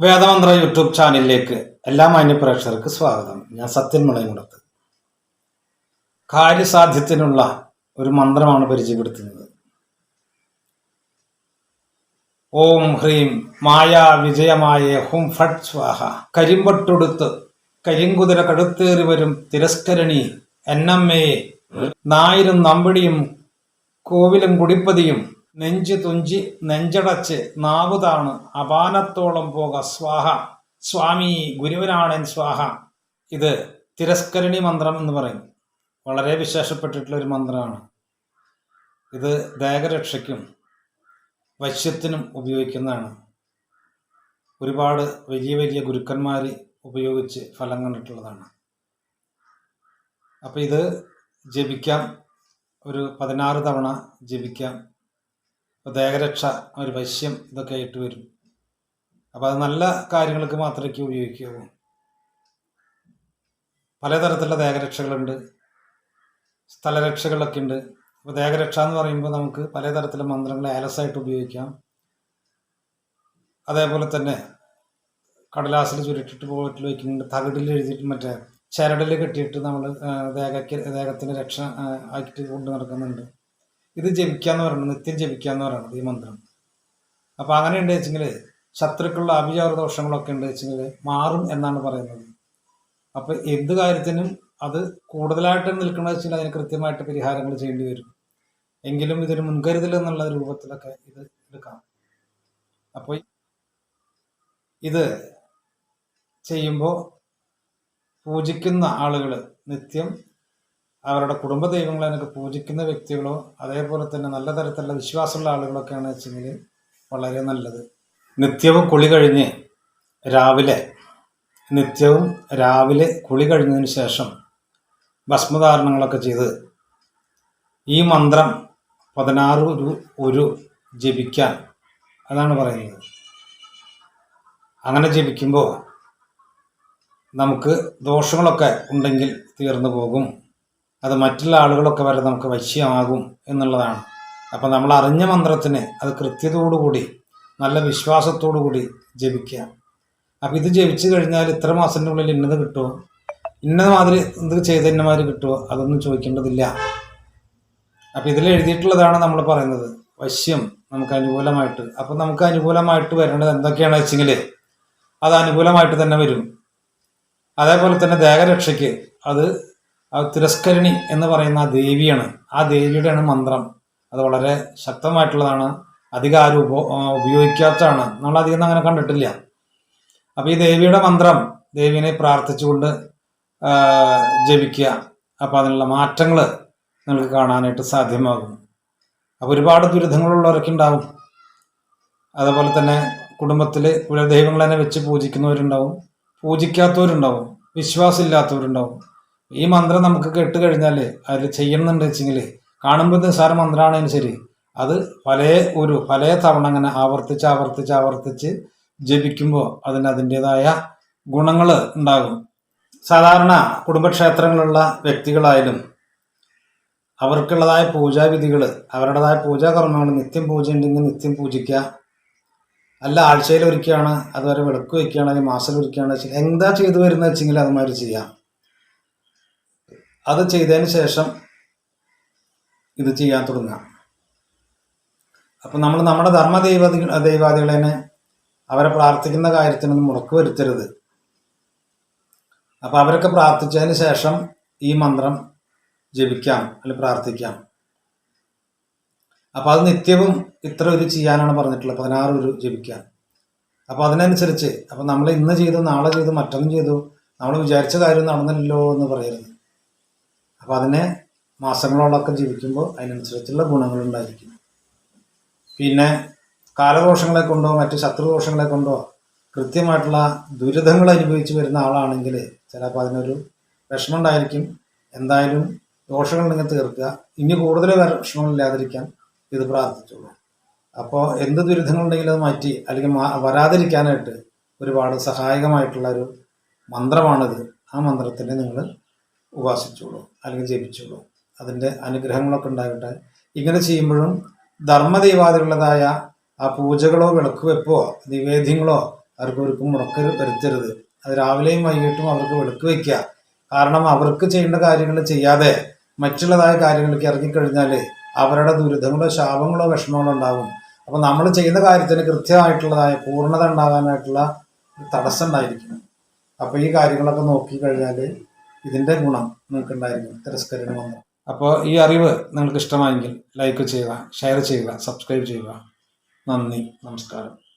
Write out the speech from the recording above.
വേദമന്ത്ര YouTube ചാനലിലേക്ക് എല്ലാ മാന്യപ്രേക്ഷകർക്ക് സ്വാഗതം. ഞാൻ സത്യൻ മുളയമുടത്ത്. കാര്യസാധ്യത്തിനുള്ള ഒരു മന്ത്രമാണ് പരിചയപ്പെടുത്തുന്നത്. ഓം ഹ്രീം മായ വിജയമായ ഹും ഫട്ട് സ്വാഹ. കരിമ്പട്ടൊടുത്ത് കരിങ്കുതിര കടുത്തേറി വരും തിരസ്കരണി എന്നമ്മയെ നായിരും നമ്പിടിയും കോവിലും കുടിപ്പതിയും നെഞ്ചു തുഞ്ചി നെഞ്ചടച്ച് നാവുതാണ് അപാനത്തോളം പോക സ്വാഹ. സ്വാമി ഗുരുവനാണൻ സ്വാഹ. ഇത് തിരസ്കരണി മന്ത്രം എന്ന് പറയും. വളരെ വിശേഷപ്പെട്ടിട്ടുള്ള ഒരു മന്ത്രമാണ്. ഇത് ദേഹരക്ഷയ്ക്കും വശ്യത്തിനും ഉപയോഗിക്കുന്നതാണ്. ഒരുപാട് വലിയ വലിയ ഗുരുക്കന്മാർ ഉപയോഗിച്ച് ഫലം കണ്ടിട്ടുള്ളതാണ്. അപ്പോൾ ഇത് ജപിക്കാം. ഒരു പതിനാറ് തവണ ജപിക്കാം. അപ്പോൾ ദേഹരക്ഷ ഒരു വശ്യം ഇതൊക്കെ ആയിട്ട് വരും. അപ്പോൾ അത് നല്ല കാര്യങ്ങൾക്ക് മാത്രമേ ഉപയോഗിക്കാവൂ. പലതരത്തിലുള്ള ദേഹരക്ഷകളുണ്ട്. സ്ഥലരക്ഷകളൊക്കെ ഉണ്ട്. അപ്പോൾ ദേഹരക്ഷ എന്ന് പറയുമ്പോൾ നമുക്ക് പലതരത്തിലുള്ള മന്ത്രങ്ങൾ ആലസായിട്ട് ഉപയോഗിക്കാം. അതേപോലെ തന്നെ കടലാസിൽ ചുരുട്ടിട്ട് പോയിട്ട് വയ്ക്കുന്നുണ്ട് തകിടിൽ എഴുതിയിട്ട് മറ്റേ ചരടിൽ കെട്ടിയിട്ട് നമ്മൾ ദേഹയ്ക്ക് ദേഹത്തിന് രക്ഷ ആക്കിയിട്ട് കൊണ്ട് നടക്കുന്നുണ്ട്. ഇത് ജപിക്കാന്ന് പറയുന്നത് നിത്യം ജപിക്കാന്ന് പറയുന്നത് ഈ മന്ത്രം. അപ്പോൾ അങ്ങനെ ഉണ്ട് വെച്ചെങ്കിൽ ശത്രുക്കളുടെ അഭിചാര ദോഷങ്ങളൊക്കെ ഉണ്ട് വെച്ചെങ്കിൽ മാറും എന്നാണ് പറയുന്നത്. അപ്പോൾ എന്ത് കാര്യത്തിനും അത് കൂടുതലായിട്ട് നിൽക്കണമെന്ന് വെച്ചാൽ അതിന് കൃത്യമായിട്ട് പരിഹാരങ്ങൾ ചെയ്യേണ്ടി വരും. എങ്കിലും ഇതൊരു മുൻകരുതൽ എന്നുള്ള രൂപത്തിലൊക്കെ ഇത് എടുക്കാം. അപ്പോൾ ഇത് ചെയ്യുമ്പോൾ പൂജിക്കുന്ന ആളുകൾ നിത്യം അവരുടെ കുടുംബ ദൈവങ്ങളെ ദൈവങ്ങളെയൊക്കെ പൂജിക്കുന്ന വ്യക്തികളോ അതേപോലെ തന്നെ നല്ല തരത്തിലുള്ള വിശ്വാസമുള്ള ആളുകളൊക്കെയാണ് വെച്ചെങ്കിൽ വളരെ നല്ലത്. നിത്യവും കുളി കഴിഞ്ഞ് രാവിലെ നിത്യവും രാവിലെ കുളി കഴിഞ്ഞതിന് ശേഷം ഭസ്മധാരണങ്ങളൊക്കെ ചെയ്ത് ഈ മന്ത്രം പതിനാറ് ഒരു ഒരു ജപിക്കാൻ. അതാണ് പറയുന്നത്. അങ്ങനെ ജപിക്കുമ്പോൾ നമുക്ക് ദോഷങ്ങളൊക്കെ ഉണ്ടെങ്കിൽ തീർന്നു പോകും. അത് മറ്റുള്ള ആളുകളൊക്കെ വരെ നമുക്ക് വശ്യമാകും എന്നുള്ളതാണ്. അപ്പം നമ്മൾ അറിഞ്ഞ മന്ത്രത്തിന് അത് കൃത്യതയോടുകൂടി നല്ല വിശ്വാസത്തോടു കൂടി ജപിക്കുക. അപ്പം ഇത് ജപിച്ചു കഴിഞ്ഞാൽ ഇത്ര മാസത്തിന്റെ ഉള്ളിൽ ഇന്നത് കിട്ടുമോ? ഇന്ന മാതിരി ഇത് ചെയ്ത ഇന്നമാതിരി കിട്ടുമോ? അതൊന്നും ചോദിക്കേണ്ടതില്ല. അപ്പം ഇതിൽ എഴുതിയിട്ടുള്ളതാണ് നമ്മൾ പറയുന്നത്. വശ്യം നമുക്ക് അനുകൂലമായിട്ട്. അപ്പം നമുക്ക് അനുകൂലമായിട്ട് വരേണ്ടത് എന്തൊക്കെയാണ് വെച്ചെങ്കിൽ അത് അനുകൂലമായിട്ട് തന്നെ വരും. അതേപോലെ തന്നെ ദേഹരക്ഷയ്ക്ക് അത് തിരസ്കരണി എന്ന് പറയുന്ന ദേവിയാണ്. ആ ദേവിയുടെയാണ് മന്ത്രം. അത് വളരെ ശക്തമായിട്ടുള്ളതാണ്. അധികം ആരും ഉപ ഉപയോഗിക്കാത്തതാണ്. നമ്മൾ അധികം അങ്ങനെ കണ്ടിട്ടില്ല. അപ്പോൾ ഈ ദേവിയുടെ മന്ത്രം ദേവിനെ പ്രാർത്ഥിച്ചുകൊണ്ട് ജപിക്കുക. അപ്പോൾ അതിനുള്ള മാറ്റങ്ങൾ നിങ്ങൾക്ക് കാണാനായിട്ട് സാധ്യമാകും. അപ്പോൾ ഒരുപാട് ദുരിതങ്ങളുള്ളവരൊക്കെ ഉണ്ടാവും. അതുപോലെ തന്നെ കുടുംബത്തിൽ കുലദൈവങ്ങൾ തന്നെ വെച്ച് പൂജിക്കുന്നവരുണ്ടാവും. പൂജിക്കാത്തവരുണ്ടാവും. വിശ്വാസമില്ലാത്തവരുണ്ടാവും. ഈ മന്ത്രം നമുക്ക് കേട്ട് കഴിഞ്ഞാൽ അതിൽ ചെയ്യണമെന്നുണ്ട് വെച്ചെങ്കിൽ കാണുമ്പോൾ നിസ്സാര മന്ത്രമാണെങ്കിലും ശരി. അത് പല ഒരു പല തവണ അങ്ങനെ ആവർത്തിച്ച് ആവർത്തിച്ച് ആവർത്തിച്ച് ജപിക്കുമ്പോൾ അതിന് അതിന്റെതായ ഗുണങ്ങൾ ഉണ്ടാകും. സാധാരണ കുടുംബക്ഷേത്രങ്ങളുള്ള വ്യക്തികളായാലും അവർക്കുള്ളതായ പൂജാവിധികൾ അവരുടേതായ പൂജാകർമ്മങ്ങൾ നിത്യം പൂജ ഉണ്ടെങ്കിൽ നിത്യം പൂജിക്കുക. അല്ല ആഴ്ചയിൽ ഒരുക്കുകയാണ് അതുവരെ വിളക്ക് വയ്ക്കുകയാണ് അല്ലെങ്കിൽ മാസം ഒരുക്കുകയാണ് എന്താ ചെയ്തു വരുന്നത് വെച്ചെങ്കിൽ അതുമാതിരി ചെയ്യാം. അത് ചെയ്തതിന് ശേഷം ഇത് ചെയ്യാൻ തുടങ്ങുക. അപ്പം നമ്മൾ നമ്മുടെ ധർമ്മ ദൈവ ദൈവാദികളെ അവരെ പ്രാർത്ഥിക്കുന്ന കാര്യത്തിനൊന്നും മുടക്ക് വരുത്തരുത്. അപ്പം അവരൊക്കെ പ്രാർത്ഥിച്ചതിന് ശേഷം ഈ മന്ത്രം ജപിക്കാം അല്ലെങ്കിൽ പ്രാർത്ഥിക്കാം. അപ്പോൾ അത് നിത്യവും ഇത്ര ഒരു ചെയ്യാനാണ് പറഞ്ഞിട്ടുള്ളത് പതിനാറ് ഒരു ജപിക്കാം. അപ്പോൾ അതിനനുസരിച്ച് അപ്പോൾ നമ്മൾ ഇന്ന് ചെയ്തു നാളെ ചെയ്തു മറ്റൊന്നും ചെയ്തു നമ്മൾ വിചാരിച്ച കാര്യം നടന്നില്ലല്ലോ എന്ന് പറയരുത്. അപ്പോൾ അതിനെ മാസങ്ങളോളൊക്കെ ജീവിക്കുമ്പോൾ അതിനനുസരിച്ചുള്ള ഗുണങ്ങളുണ്ടായിരിക്കും പിന്നെ കാലദോഷങ്ങളെ കൊണ്ടോ മറ്റ് ശത്രുദോഷങ്ങളെ കൊണ്ടോ കൃത്യമായിട്ടുള്ള ദുരിതങ്ങൾ അനുഭവിച്ച് വരുന്ന ആളാണെങ്കിൽ ചിലപ്പോൾ അതിനൊരു വിഷമം ഉണ്ടായിരിക്കും എന്തായാലും ദോഷങ്ങൾ നിങ്ങൾ തീർക്കുക. ഇനി കൂടുതൽ വിഷമങ്ങളില്ലാതിരിക്കാൻ ഇത് പ്രാർത്ഥിച്ചുള്ളൂ അപ്പോൾ എന്ത് ദുരിതങ്ങളുണ്ടെങ്കിലും അത് മാറ്റി അല്ലെങ്കിൽ വരാതിരിക്കാനായിട്ട് ഒരുപാട് സഹായകമായിട്ടുള്ള ഒരു മന്ത്രമാണിത്. ആ മന്ത്രത്തിനെ നിങ്ങൾ ഉപാസിച്ചോളൂ അല്ലെങ്കിൽ ജപിച്ചോളൂ. അതിന്റെ അനുഗ്രഹങ്ങളൊക്കെ ഉണ്ടാകട്ടെ. ഇങ്ങനെ ചെയ്യുമ്പോഴും ധർമ്മദൈവാദികളുടേതായ ആ പൂജകളോ വിളക്കുവെപ്പോ നിവേദ്യങ്ങളോ അവർക്ക് ഒരിക്കലും മുടക്ക വരുത്തരുത്. അത് രാവിലെയും വൈകിട്ടും അവർക്ക് വിളക്ക് വയ്ക്കുക. കാരണം അവർക്ക് ചെയ്യേണ്ട കാര്യങ്ങൾ ചെയ്യാതെ മറ്റുള്ളതായ കാര്യങ്ങളിലേക്ക് ഇറങ്ങിക്കഴിഞ്ഞാൽ അവരുടെ ദുരിതങ്ങളോ ശാപങ്ങളോ വിഷമങ്ങളോ ഉണ്ടാകും. അപ്പോൾ നമ്മൾ ചെയ്യുന്ന കാര്യത്തിന് കൃത്യമായിട്ടുള്ളതായ പൂർണത ഉണ്ടാകാനായിട്ടുള്ള തടസ്സം ഉണ്ടായിരിക്കും. അപ്പോൾ ഈ കാര്യങ്ങളൊക്കെ നോക്കിക്കഴിഞ്ഞാൽ ഇതിന്റെ ഗുണം നിങ്ങൾക്ക് തിരസ്കരണ മന്ത്രം അപ്പോൾ ഈ അറിവ് നിങ്ങൾക്ക് ഇഷ്ടമായെങ്കിൽ ലൈക്ക് ചെയ്യുക ഷെയർ ചെയ്യുക സബ്സ്ക്രൈബ് ചെയ്യുക. നന്ദി നമസ്കാരം.